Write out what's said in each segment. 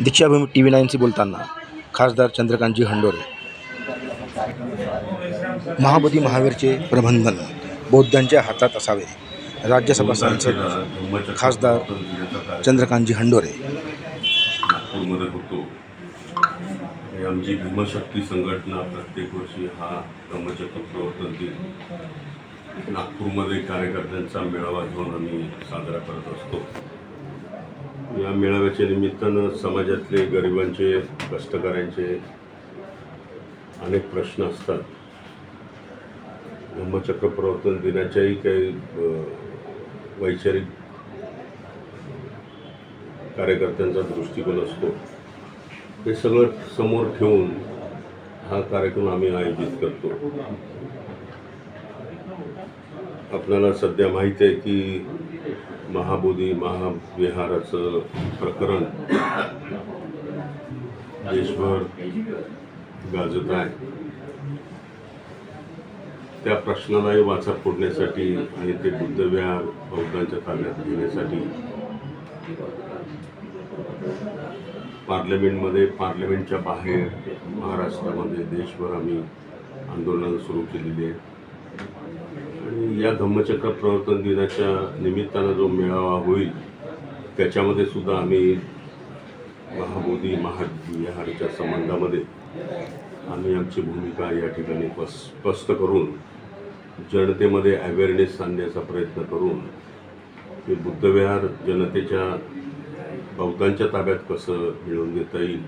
Deekshabhoomi T V नाईनशी बोलताना खासदार चंद्रकांतजी हंडोरे. महाबोधी महावीरचे प्रबंधन बौद्धांच्या हातात असावे राज्यसभा सांसद खासदार चंद्रकांतजी हंडोरे. नागपूरमध्ये होतो. आमची भीमशक्ती संघटना प्रत्येक वर्षी हा धम्मचक्र प्रवर्तन दिन नागपूरमध्ये कार्यकर्त्यांचा मेळावा घेऊन आम्ही साजरा करत असतो. या मेळाव्याच्या निमित्तानं समाजातले गरिबांचे कष्टकऱ्यांचे अनेक प्रश्न असतात. धम्मचक्र प्रवर्तन दिनाच्याही काही वैचारिक कार्यकर्त्यांचा दृष्टिकोन असतो. हे सगळं समोर ठेवून हा कार्यक्रम आम्ही आयोजित करतो. आपल्याला सध्या माहीत आहे की महाबोधी महाविहाराचं प्रकरण देशभर गाजत आहे. त्या प्रश्नालाही वाचा फोडण्यासाठी आणि ते बुद्धविहार बौद्धांच्या ताब्यात घेण्यासाठी पार्लमेंटमध्ये पार्लमेंटच्या बाहेर महाराष्ट्रामध्ये देशभर आम्ही आंदोलनं सुरू केलेली आहेत. आणि या धम्मचक्र प्रवर्तन दिनाच्या निमित्तानं जो मेळावा होईल त्याच्यामध्ये सुद्धा आम्ही महाबोधी महाविहाराच्या संबंधामध्ये आम्ही आमची भूमिका या ठिकाणी स्पष्ट करून जनतेमध्ये अवेअरनेस आणण्याचा प्रयत्न करून ते बुद्धविहार जनतेच्या बौद्धांच्या ताब्यात कसं मिळवून देता येईल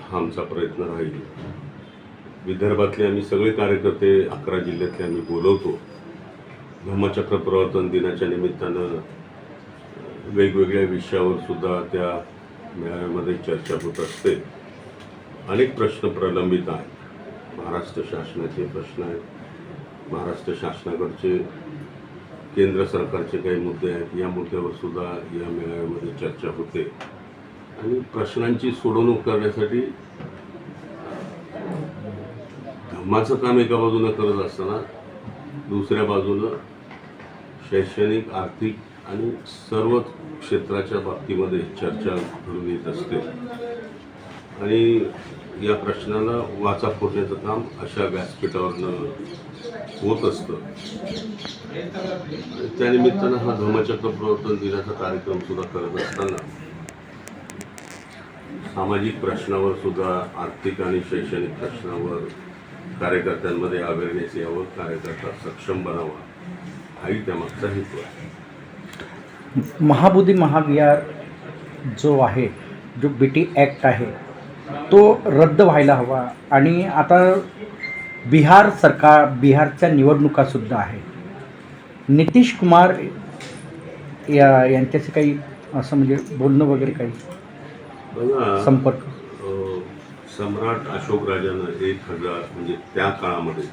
हा आमचा प्रयत्न राहील. विदर्भातले आम्ही सगळे कार्यकर्ते अकरा जिल्ह्यातले आम्ही बोलवतो. धम्मचक्र प्रवर्तन दिनाच्या निमित्तानं वेगवेगळ्या विषयावर सुद्धा त्या मेळाव्यामध्ये चर्चा होत असते. अनेक प्रश्न प्रलंबित आहेत. महाराष्ट्र शासनाचे प्रश्न आहेत. महाराष्ट्र शासनाकडचे केंद्र सरकारचे काही मुद्दे आहेत. या मुद्द्यावर सुद्धा या मेळाव्यामध्ये चर्चा होते. आणि प्रश्नांची सोडवणूक करण्यासाठी धम्माचं काम एका बाजूनं करत असताना दुसऱ्या बाजूनं शैक्षणिक आर्थिक आणि सर्व क्षेत्राच्या बाबतीमध्ये चर्चा घडून येत असते. आणि या प्रश्नाला वाचा फोडण्याचं काम अशा व्यासपीठावरनं होत असतं. त्यानिमित्तानं हा धर्मचक्र प्रवर्तन दिनाचा कार्यक्रम सुद्धा करत असताना सामाजिक प्रश्नावर सुद्धा आर्थिक आणि शैक्षणिक प्रश्नावर कार्यकर्त्यांमध्ये अवेअरनेस यावं कार्यकर्ता सक्षम बनावा हाही त्यामागचा हेतू आहे. महाबोधी महाविहार जो आहे जो बी टी ॲक्ट आहे तो रद्द व्हायला हवा आणि आता बिहार सरकार बिहारच्या निवडणुकासुद्धा आहे. नितीश कुमार या यांच्याशी काही असं म्हणजे बोलणं वगैरे काही संपर्क सम्राट अशोक राजानं एक हजार म्हणजे त्या काळामध्ये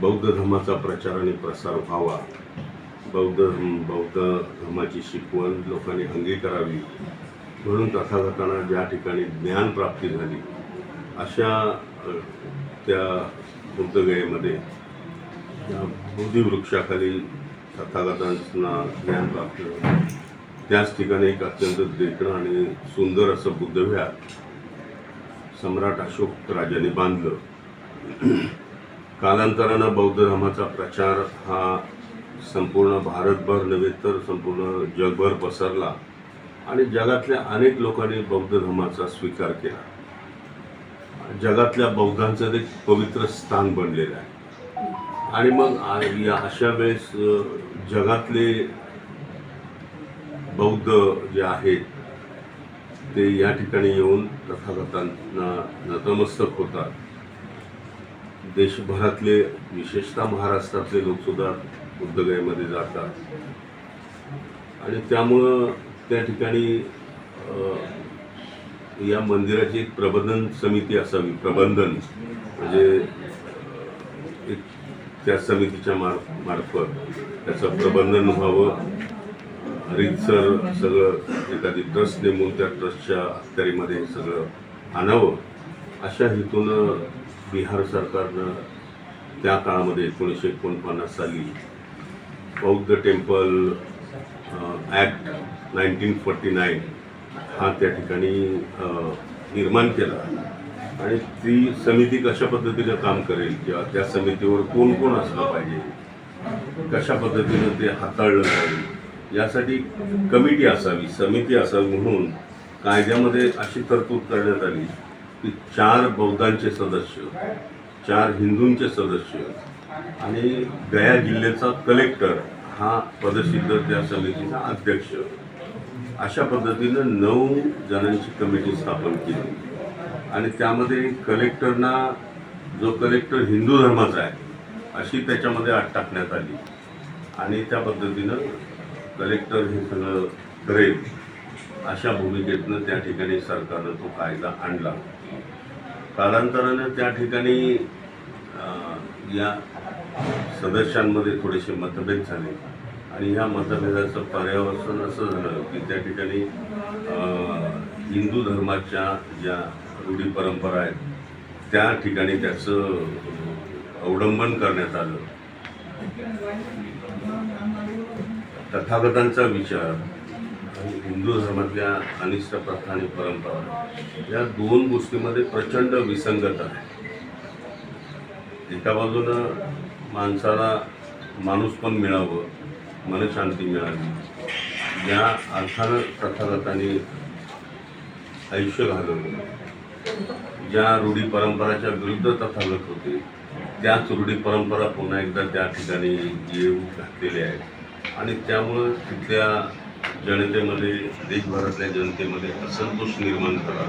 बौद्ध धर्माचा प्रचार आणि प्रसार व्हावा. बौद्ध धर्म बौद्ध धर्माची शिकवण लोकांनी अंगीकारावी म्हणून तथागतांना ज्या ठिकाणी ज्ञानप्राप्ती झाली अशा त्या बुद्धगयेमध्ये बुद्धिवृक्षाखाली तथागतांना ज्ञान प्राप्त झालं. त्याच ठिकाणी एक अत्यंत देखणं आणि सुंदर असं बुद्धविहार सम्राट अशोक राजाने बांधलं. कालांतरानं बौद्ध धर्माचा प्रचार हा संपूर्ण भारतभर नव्हे तर संपूर्ण जगभर पसरला आणि जगातल्या अनेक लोकांनी बौद्ध धर्माचा स्वीकार केला. जगातल्या बौद्धांचं ते एक पवित्र स्थान बनलेलं आहे. आणि मग या अशा वेळेस जगातले बौद्ध जे आहेत ते या ठिकाणी येऊन तथागतांना नतमस्तक होतात. देशभरातले विशेषतः महाराष्ट्रातले लोकसुद्धा बुद्धगयेमध्ये जातात. आणि त्यामुळं त्या ठिकाणी या मंदिराची एक प्रबंधन समिती असावी. प्रबंधन म्हणजे एक त्या समितीच्या मार्फत त्याचं प्रबंधन व्हावं. रीतसर सगळं एखादी ट्रस्ट नेमून त्या ट्रस्टच्या अखत्यारीमध्ये सगळं आणावं अशा हेतूनं बिहार सरकारनं त्या काळामध्ये एकोणीसशे एकोणपन्नास साली बौद्ध temple act nineteen forty nine हा त्या ठिकाणी निर्माण केला. आणि ती समिती कशा पद्धतीनं काम करेल किंवा त्या समितीवर कोण कोण असलं पाहिजे कशा पद्धतीनं ते हाताळलं जाईल यासाठी कमिटी असावी समिती असावी म्हणून कायद्यामध्ये अशी तरतूद करण्यात आली की चार बौद्धांचे सदस्य चार हिंदूंचे सदस्य आणि गया जिल्ह्याचा कलेक्टर हा पदसिद्ध त्या समितीचा अध्यक्ष. अशा पद्धतीनं नऊ जणांची कमिटी स्थापन केली. आणि त्यामध्ये कलेक्टरना जो कलेक्टर हिंदू धर्माचा आहे अशी त्याच्यामध्ये आत टाकण्यात आली. आणि त्या पद्धतीनं कलेक्टर हे सगळं करेल अशा भूमिकेतनं त्या ठिकाणी सरकारनं तो कायदा आणला. कालांतरानं त्या ठिकाणी या सदस्यांमध्ये थोडेसे मतभेद झाले आणि ह्या मतभेदाचं पर्यावसन असं झालं की त्या ठिकाणी हिंदू धर्माच्या ज्या रूढी परंपरा आहेत त्या ठिकाणी त्याचं अवलंबन करण्यात आलं. तथागतांचा विचार आणि हिंदू धर्मातल्या अनिष्ट प्रथा आणि परंपरा या दोन गोष्टीमध्ये प्रचंड विसंगत आहे. एका बाजूनं माणसाला माणूस पण मिळावं मनशांती मिळावी या अर्थानं तथागतांनी आयुष्य घालवलं. ज्या रूढी परंपराच्या विरुद्ध तथागत होते त्याच रूढी परंपरा पुन्हा एकदा त्या ठिकाणी येऊ घातलेल्या आहेत. आणि त्यामुळं तिथल्या जनतेमध्ये देशभरातल्या जनतेमध्ये असंतोष निर्माण करा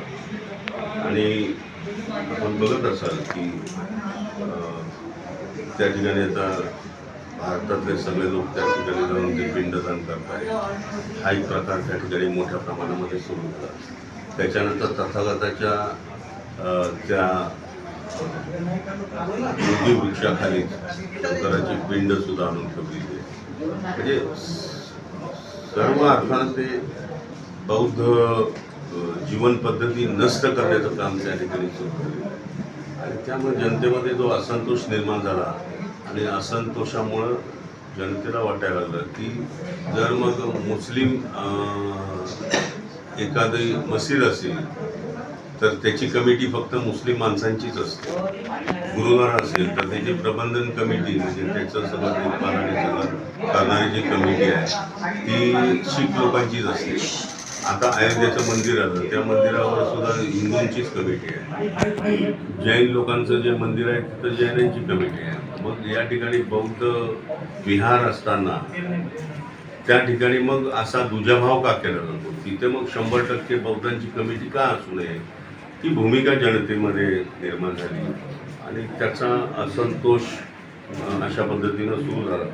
आणि आपण बघत असाल की त्या ठिकाणी आता भारतातले सगळे लोक त्या ठिकाणी जाऊन ते पिंडदान करतात हा एक प्रकार त्या ठिकाणी मोठ्या प्रमाणामध्ये सुरू होता त्याच्यानंतर तथागताच्या त्या बोधी वृक्षाखाली शंकराची पिंडसुद्धा आणून ठेवली म्हणजे सर्व अर्थानं ते बौद्ध जीवन पद्धती नष्ट करण्याचं काम त्या ठिकाणी सुरू आणि त्यामुळे जनतेमध्ये जो असंतोष निर्माण झाला आणि असंतोषामुळं जनतेला वाटायला लागलं की जर मग मुस्लिम एखादी मशीद असेल तर त्याची कमिटी फक्त मुस्लिम माणसांचीच असते. गुरुद्वारा असेल तर त्याची प्रबंधन कमिटी म्हणजे त्याचं सगळं देखभाल सगळं करणारी जी कमिटी आहे ती शीख लोकांचीच असते. आता अयोध्येचं मंदिर आलं त्या मंदिरावर सुद्धा हिंदूंचीच कमिटी आहे. जैन लोकांचं जे मंदिर आहे तिथं जैनांची कमिटी आहे. मग या ठिकाणी बौद्ध विहार असताना त्या ठिकाणी मग असा दुजाभाव का केला जातो? तिथे मग शंभर टक्के बौद्धांची कमिटी का असू नये? ती भूमिका जनतेमध्ये निर्माण झाली. आणि त्याचा असंतोष अशा पद्धतीनं सुरू झाला.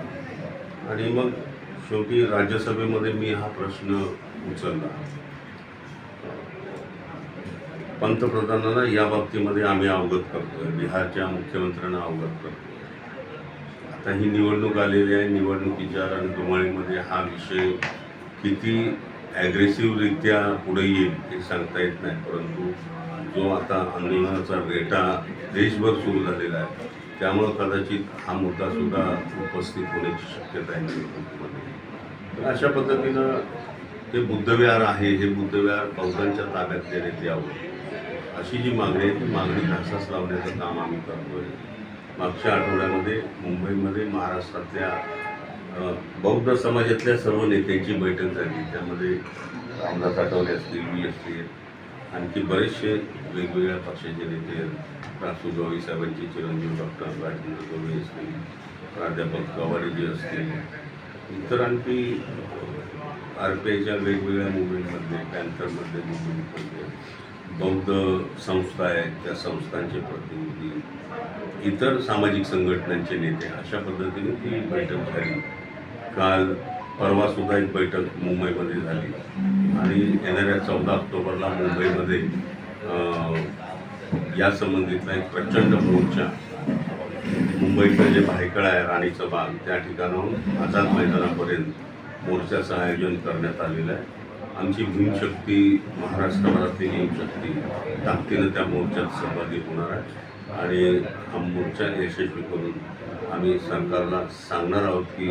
आणि मग शेवटी राज्यसभेमध्ये मी हा प्रश्न उचलला. पंतप्रधानांना या बाबतीमध्ये आम्ही अवगत करतोय. बिहारच्या मुख्यमंत्र्यांना अवगत करतो आता ही निवडणूक आलेली आहे. निवडणुकीच्या रणधुमाळीमध्ये हा विषय किती ॲग्रेसिव्हरित्या पुढे येईल हे सांगता येत नाही. परंतु जो आता आंदोलनाचा रेटा देशभर सुरू झालेला आहे त्यामुळं कदाचित हा मुद्दा सुद्धा उपस्थित होण्याची शक्यता आहे निवडणुकीमध्ये तर अशा पद्धतीनं हे बुद्धविहार आहे हे बुद्धविहार बौद्धांच्या ताब्यात देण्यात यावं अशी जी मागणी आहे ती मागणी घासास लावण्याचं काम आम्ही करतोय. मागच्या आठवड्यामध्ये मुंबईमध्ये महाराष्ट्रातल्या बौद्ध समाजातल्या सर्व नेत्यांची बैठक झाली. त्यामध्ये रामदास आठवले असतील मी असतील आणखी बरेचसे वेगवेगळ्या पक्षाचे नेते रासू गवळी साहेबांचे चिरंजीव डॉक्टर राजेंद्र गवळी असतील प्राध्यापक गवारीजी असतील. इतर आणखी आर पी आयच्या वेगवेगळ्या मुवमेंटमध्ये पॅन्थरमध्ये मुवमेंटमध्ये बौद्ध संस्था आहेत त्या संस्थांचे प्रतिनिधी. इतर सामाजिक संघटनांचे नेते अशा पद्धतीने ती बैठक झाली. काल परवासुद्धा एक बैठक मुंबईमध्ये झाली. आणि येणाऱ्या चौदा ऑक्टोबरला मुंबईमध्ये यासंबंधीतला या संबंधितला एक प्रचंड मोर्चा मुंबईचं जे भायखळा आहे राणीचं बाग त्या ठिकाणाहून आझाद मैदानापर्यंत मोर्चाचं आयोजन करण्यात आलेलं आहे. आमची भीमशक्ती महाराष्ट्रभरातली भीमशक्ती ताकदीनं त्या मोर्चात सहभागी होणार आहे. आणि हा मोर्चा यशस्वी करून आम्ही सरकारला सांगणार आहोत की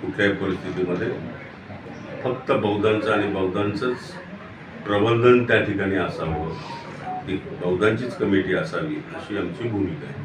कुठल्याही परिस्थितीमध्ये फक्त बौद्धांचं आणि बौद्धांचंच प्रबंधन त्या ठिकाणी असावं. ती बौद्धांचीच कमिटी असावी अशी आमची भूमिका आहे.